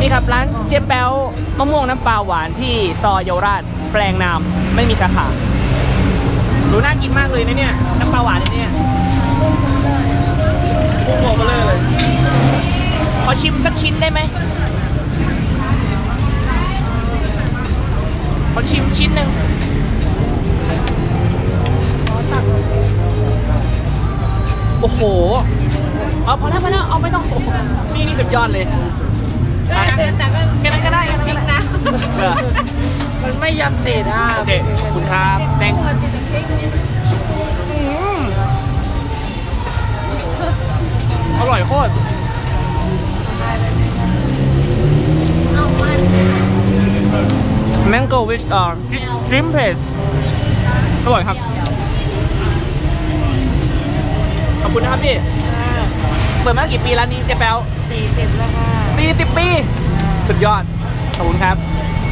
นี่ครับร้านเจ๊แป๊วมะม่วงน้ำปลาหวานที่ซอยเยาวราชแปลงนามไม่มีสาขาดูน่ากินมากเลยนะเนี่ยน้ำปลาหวานเนี่ยพุ่งออกมาเลยขอชิมสักชิ้นได้ไหมขอชิมชิ้นหนึ่งโอ้โห เอาพอแล้วพอแล้วเอาไม่ต้องโอ้โหนี่นี่สุดยอดเลย แต่แต่ก็แค่นั้นก็ได้แค่นั้นก็ได้เออมันไม่ยำติดอะโอเคขอบคุณครับ thanks อร่อยโคตร mango with เอ่อ shrimp paste อร่อยครับ ขอบคุณนะครับพี่ เปิดมากี่ปีร้านนี้เจ๊แป๊วสี่สิบแล้วค่ะ 40 ปี สุดยอด ขอบคุณครับ